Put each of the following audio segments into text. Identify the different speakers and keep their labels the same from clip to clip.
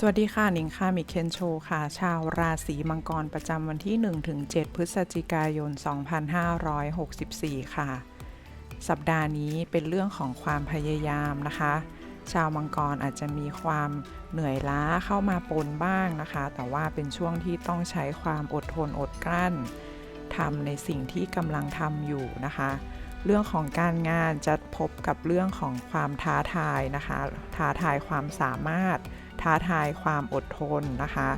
Speaker 1: สวัสดีค่ะนิงค่ะมิเคนโชค่ะ ชาวราศีมังกรประจำวันที่ 1-7 พฤศจิกายน 2564 ค่ะ สัปดาห์นี้เป็นเรื่องของความพยายามนะคะ ชาวมังกรอาจจะมีความเหนื่อยล้าเข้ามาปนบ้างนะคะ แต่ว่าเป็นช่วงที่ต้องใช้ความอดทนอดกลั้นทำในสิ่งที่กำลังทำอยู่นะคะ เรื่องของการงานจะพบกับเรื่องของความท้าทายนะคะ ท้าทายความสามารถ ท้าทายความอดทนนะคะ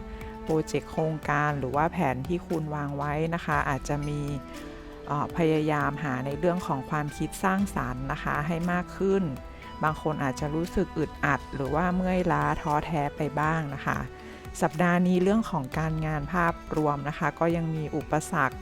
Speaker 1: โปรเจกต์โครงการหรือว่าแผนที่คุณวางไว้นะคะ อาจจะมีพยายามหาในเรื่องของความคิดสร้างสารรค์นะคะให้มากขึ้น บางคนอาจจะรู้สึกอึดอัด หรือว่าเมื่อยล้าท้อแท้ไปบ้างนะคะ สัปดาห์นี้เรื่องของการงานภาพรวมนะคะ ก็ยังมีอุปสรรค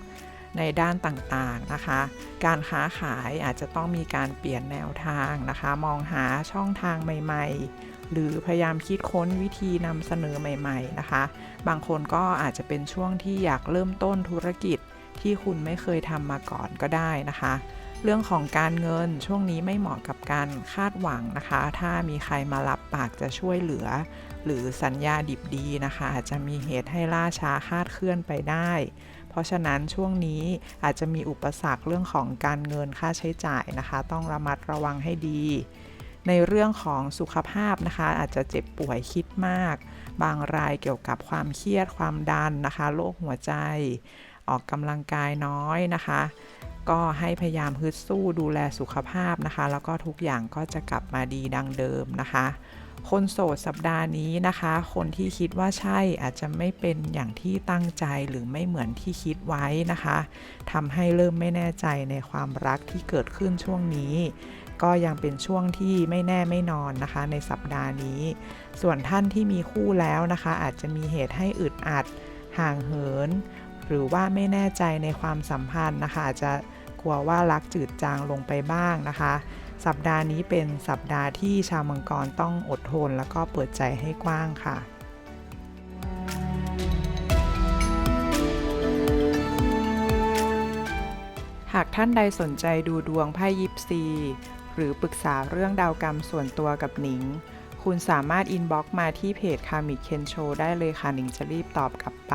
Speaker 1: ในด้านต่างๆนะคะ การค้าขายอาจจะต้องมีการเปลี่ยนแนวทางนะคะ มองหาช่องทางใหม่ ๆ หรือพยายามคิดค้นวิธีนำเสนอใหม่ ๆนะคะ บางคนก็อาจจะเป็นช่วงที่อยากเริ่มต้นธุรกิจที่คุณไม่เคยทำมาก่อนก็ได้นะคะ เรื่องของการเงินช่วงนี้ไม่เหมาะกับการคาดหวังนะคะ ถ้ามีใครมารับปากจะช่วยเหลือ หรือสัญญาดิบดีนะคะ อาจจะมีเหตุให้ล่าช้าคาดเคลื่อนไปได้ เพราะฉะนั้นช่วงนี้อาจจะมีอุปสรรคเรื่องของการเงินค่าใช้จ่ายนะคะ ต้องระมัดระวังให้ดี ในเรื่องของสุขภาพนะคะ อาจจะเจ็บป่วยคิดมาก บางรายเกี่ยวกับความเครียดความดันนะคะโรคหัวใจ ออกกำลังกายน้อยนะคะ ก็ให้พยายามฮึดสู้ดูแลสุขภาพนะคะ แล้วก็ทุกอย่างก็จะกลับมาดีดังเดิมนะคะ คนโสดสัปดาห์นี้นะคะ คนที่คิดว่าใช่อาจจะไม่เป็นอย่างที่ตั้งใจหรือไม่เหมือนที่คิดไว้นะคะทำให้เริ่มไม่แน่ใจในความรักที่เกิดขึ้นช่วงนี้ก็ยังเป็นช่วงที่ไม่แน่ไม่นอนนะคะ ในสัปดาห์นี้ ส่วนท่านที่มีคู่แล้วนะคะ อาจจะมีเหตุให้อึดอัด ห่างเหิน หรือว่าไม่แน่ใจในความสัมพันธ์นะคะอาจจะกลัวว่ารักจืดจางลงไปบ้างนะคะ สัปดาห์นี้เป็นสัปดาห์ที่ชาวมังกรต้องอดทน แล้วก็เปิดใจให้กว้างค่ะหากท่านใดสนใจดูดวงไพ่ยิปซี หรือปรึกษาเรื่องดาวกรรมส่วนตัวกับหนิง คุณสามารถอินบ็อกซ์มาที่เพจคามิเคนโชได้เลยค่ะหนิงจะรีบตอบกลับไป